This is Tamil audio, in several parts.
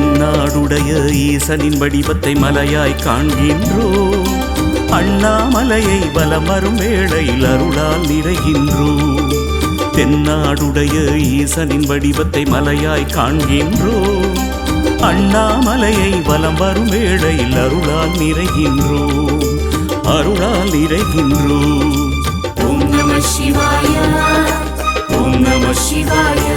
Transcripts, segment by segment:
தென்னாடுடைய ஈசனின் வடிவத்தை மலையாய் காண்கின்றோம் அண்ணாமலையை வலமரும் வேளையில் அருளால் நிறைகின்றோம் தென்னாடுடைய ஈசனின் வடிவத்தை மலையாய் காண்கின்றோம் அண்ணாமலையை வலம் வரும் வேளையில் அருளால் நிறைகின்றோம் அருளால் நிறைகின்றோம் ஓம் நம சிவாய ஓம் நம சிவாயா.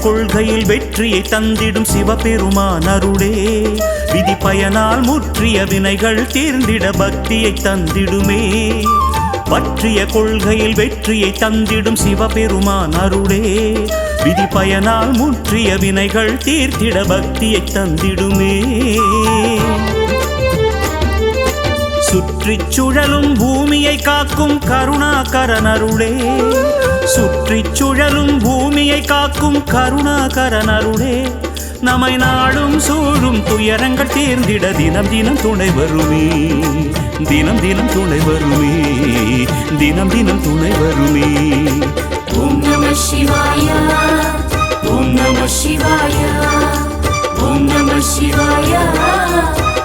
கொள்கையில் வெற்றியை தந்திடும் சிவபெருமான் அருளே. விதி பயனால் முற்றிய வினைகள் தீர்ந்திட பக்தியை தந்திடுமே. பற்றிய கொள்கையில் வெற்றியை தந்திடும் சிவபெருமான் அருளே. விதி பயனால் முற்றிய வினைகள் தீர்த்திட பக்தியை தந்திடுமே. சுற்றிச் சுழலும் பூமியை காக்கும் கருணாகரனருளே. சுற்றிச் சுழலும் பூமியை காக்கும் கருணாகரனருளே. நம்மை நாடும் சூழும் துயரங்கள் தீர்ந்திட தினம் தினம் துணை வருமே. தினம் தினம் துணை வருமே. தினம் தினம் துணை வருமே. ஓம் நம சிவாய ஓம் நம சிவாய ஓம் நம சிவாய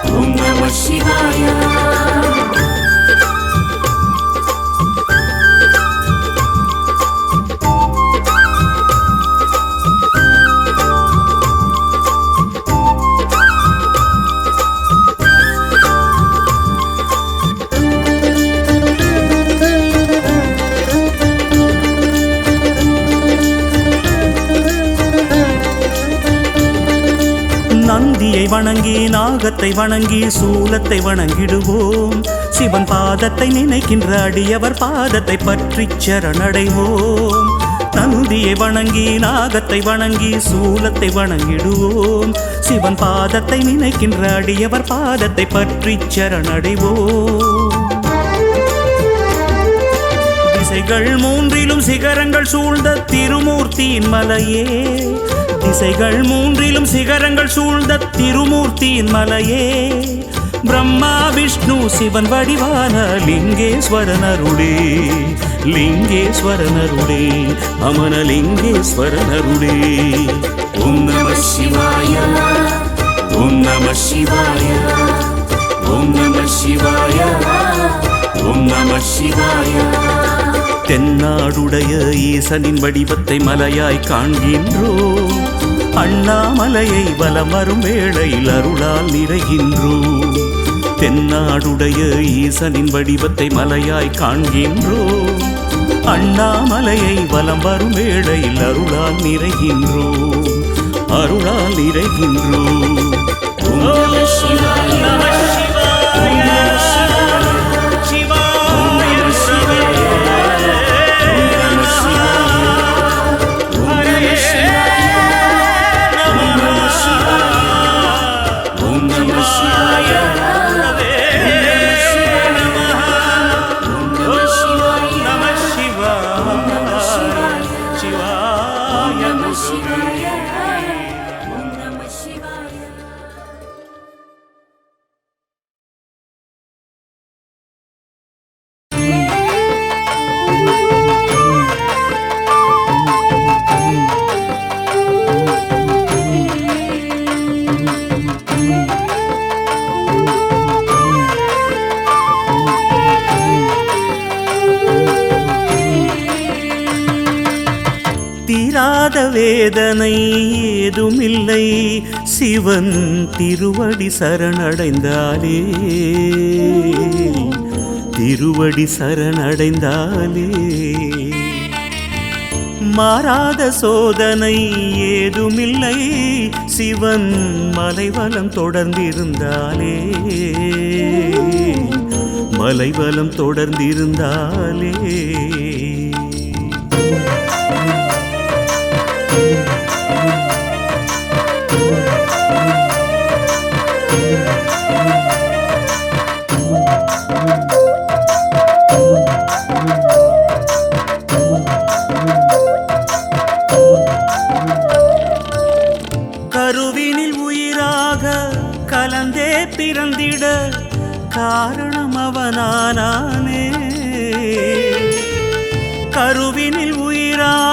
ஓம் நம சிவாய. வணங்கி நாகத்தை வணங்கி சூலத்தை வணங்கிடுவோம். சிவன் பாதத்தை நினைக்கின்ற அடியவர் பாதத்தை பற்றி சரணடைவோம். நந்தியை வணங்கி நாகத்தை வணங்கி சூலத்தை வணங்கிடுவோம். சிவன் பாதத்தை நினைக்கின்ற அடியவர் பாதத்தை பற்றி சரணடைவோம். திசைகள் மூன்றிலும் சிகரங்கள் சூழ்ந்த திருமூர்த்தியின் மலையே திசைகள் மூன்றிலும் சிகரங்கள் சூழ்ந்த திருமூர்த்தியின் மலையே. பிரம்மா விஷ்ணு சிவன் வடிவான லிங்கேஸ்வரனருடே லிங்கேஸ்வரனருளே அமனலிங்கேஸ்வரனருளே. ஓம் நம சிவாய ஓம் நம சிவாய ஓம் நம சிவாய ஓம் நம சிவாய. தென்னாடுடைய ஈசனின் வடிவத்தை மலையாய் காண்கின்றோம் அண்ணாமலையை வலம் வரும் வேளையில் அருளால் நிறைகின்றோம் தென்னாடுடைய ஈசனின் வடிவத்தை மலையாய் காண்கின்றோம் அண்ணாமலையை வலம் வரும் வேளையில் அருளால் நிறைகின்றோம் அருளால் நிறைகின்றோம் நம சிவாய. வேதனை ஏதுமில்லை. சிவன் திருவடி சரணடைந்தாலே. திருவடி சரணடைந்தாலே. மாறாத சோதனை ஏதுமில்லை. சிவன் மலைவலம் தொடர்ந்திருந்தாலே. மலைவலம் தொடர்ந்திருந்தாலே.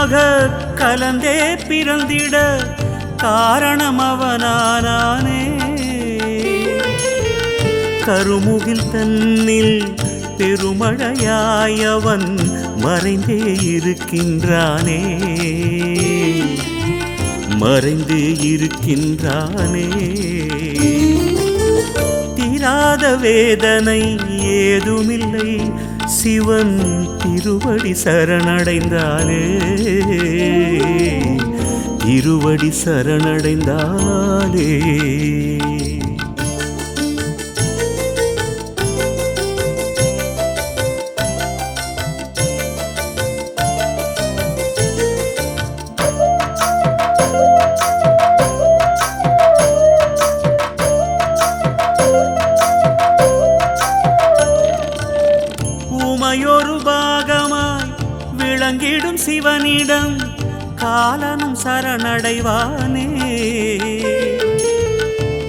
உயிராக கலந்தே பிறந்திட காரணம் அவனானே கருமுகில் தன்னில் பெருமழையாயவன் மறைந்தே இருக்கின்றானே. மறைந்து இருக்கின்றானே. தீராத வேதனை ஏதுமில்லை. சிவன் திருவடி சரணடைந்தாலே. திருவடி சரணடைந்தாலே. சிவனிடம் காலனும் சரணடைவானே.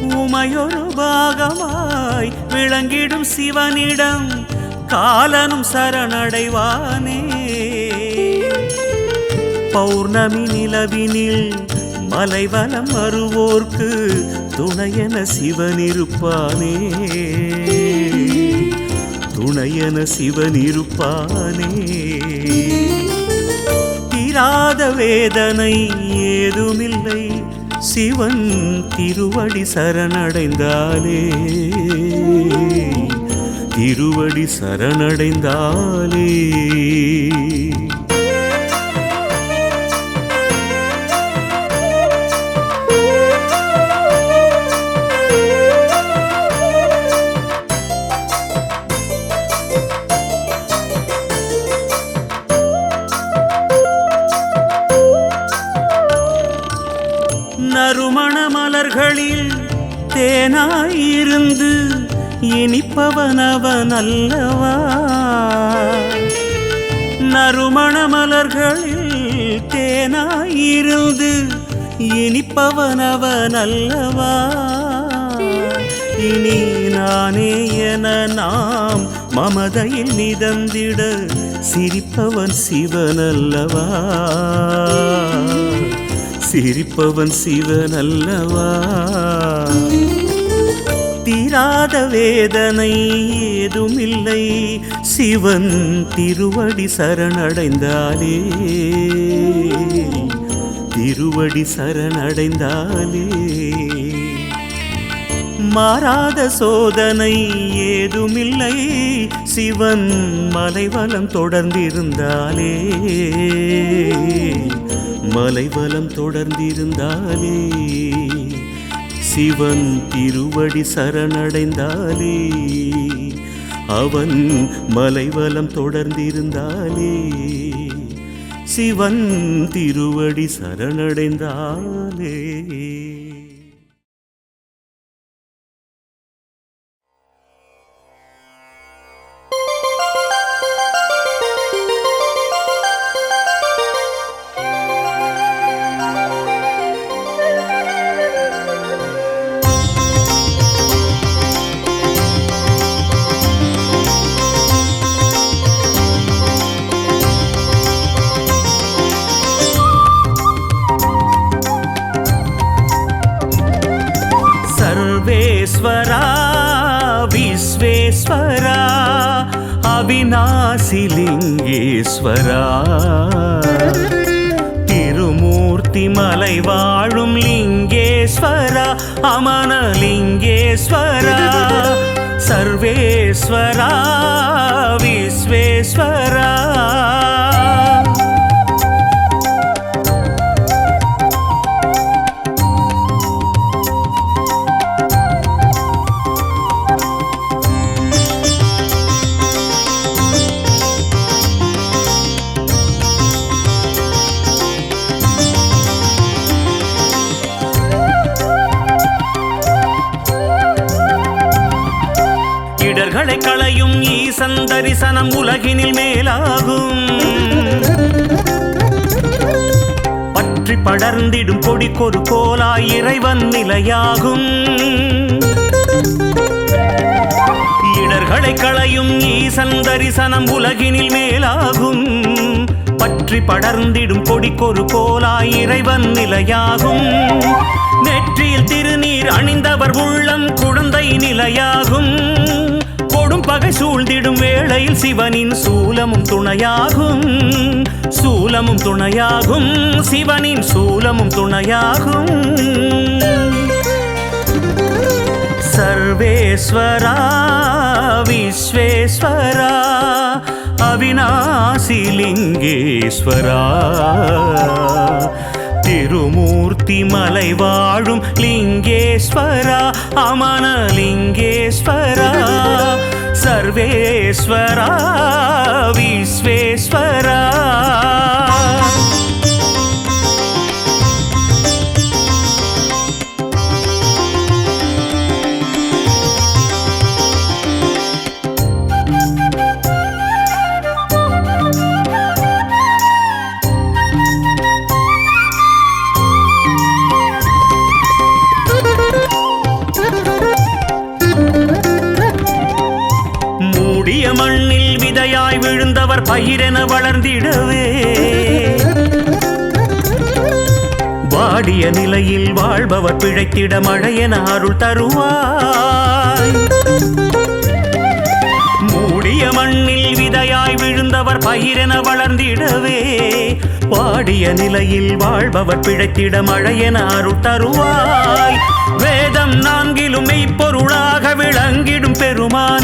உமையொரு பாகமாய் விளங்கிடும் சிவனிடம் காலனும் சரணடைவானே. பௌர்ணமி நிலவினில் மலைவலம் வருவோர்க்கு துணையன சிவனிருப்பானே. துணையன சிவனிருப்பானே. தீராத வேதனை ஏதுமில்லை. சிவன் திருவடி சரணடைந்தாலே. திருவடி சரணடைந்தாலே. நறுமண மலர்களில் தேனாயிருந்து இனிப்பவனவன் அல்லவா நறுமண மலர்களில் தேனாயிருந்து இனிப்பவனவன் அல்லவா இனி நானே என நாம் மமதையில் நிதந்திட சிரிப்பவன் சிவனல்லவா? சிரிப்பவன் சிவன் அல்லவா தீராத வேதனை ஏதுமில்லை. சிவன் திருவடி சரணடைந்தாலே. திருவடி சரணடைந்தாலே. மாறாத சோதனை ஏதுமில்லை. சிவன் மலைவலம் தொடர்ந்திருந்தாலே. மலைவலம் தொடர்ந்திருந்தாலே சிவன் திருவடி சரணடைந்தாலே அவன் மலைவலம் தொடர்ந்திருந்தாலே சிவன் திருவடி சரணடைந்தாலே. ஈஸ்வரா அவிநாசிலிங்கேஸ்வரா திருமூர்த்தி மலை வாழும் லிங்கேஸ்வரா அமனலிங்கேஸ்வரா. சர்வேஸ்வரா விஸ்வேஸ்வரா. இடர்களை களையும் ஈசன் தரிசனம் உலகினில் மேலாகும். பற்றி பற்றி படர்ந்திடும் கொடிக்கொரு கோலாய் இறைவன் நிலையாகும். இடர்களை களையும் ஈசன் தரிசனம் உலகினில் மேலாகும். பற்றி படர்ந்திடும் கொடிக்கொரு கோலாய் இறைவன் நிலையாகும். நெற்றியில் திருநீர் அணிந்தவர் உள்ளம் குழந்தை நிலையாகும். பகை சூழ்ந்திடும் வேளையில் சிவனின் சூலமும் துணையாகும். சூலமும் துணையாகும். சிவனின் சூலமும் துணையாகும். சர்வேஸ்வரா விஸ்வேஸ்வரா அவிநாசிலிங்கேஸ்வரா திருமூர்த்தி மலை வாழும் லிங்கேஸ்வரா அமன லிங்கேஸ்வரா சர்வேஸ்வரா விஸ்வேஸ்வரா. வளர்ந்திடவே. வாடிய நிலையில் வாழ்பவர் பிழைத்திட மழையன அருள் தருவாய். மூடிய மண்ணில் விதையாய் விழுந்தவர் பயிரென வளர்ந்திடவே. பாடிய நிலையில் வாழ்பவர் பிழைத்திட மழையன அருள் தருவாய். வேதம் நான்கிலும் மெய்ப்பொருளாக விளங்கிடும் பெருமான்.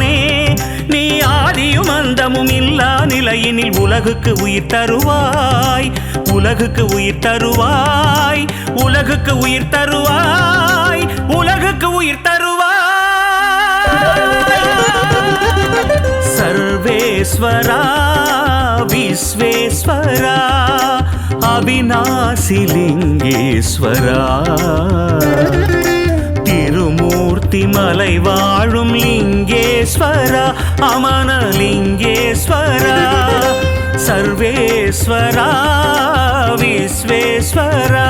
உலகமும் இல்லா நிலையினில் உலகுக்கு உயிர் தருவாய். உலகுக்கு உயிர் தருவாய். உலகுக்கு உயிர் தருவாய். உலகுக்கு உயிர் தருவாய். சர்வேஸ்வரா விஸ்வேஸ்வரா அவிநாசிலிங்கேஸ்வரா திருமூர்த்தி மலை வாழும் லிங்கேஸ்வரா அமனலிங்கே సర్వేశ్వరా సర్వేశ్వరా విశ్వేశ్వరా.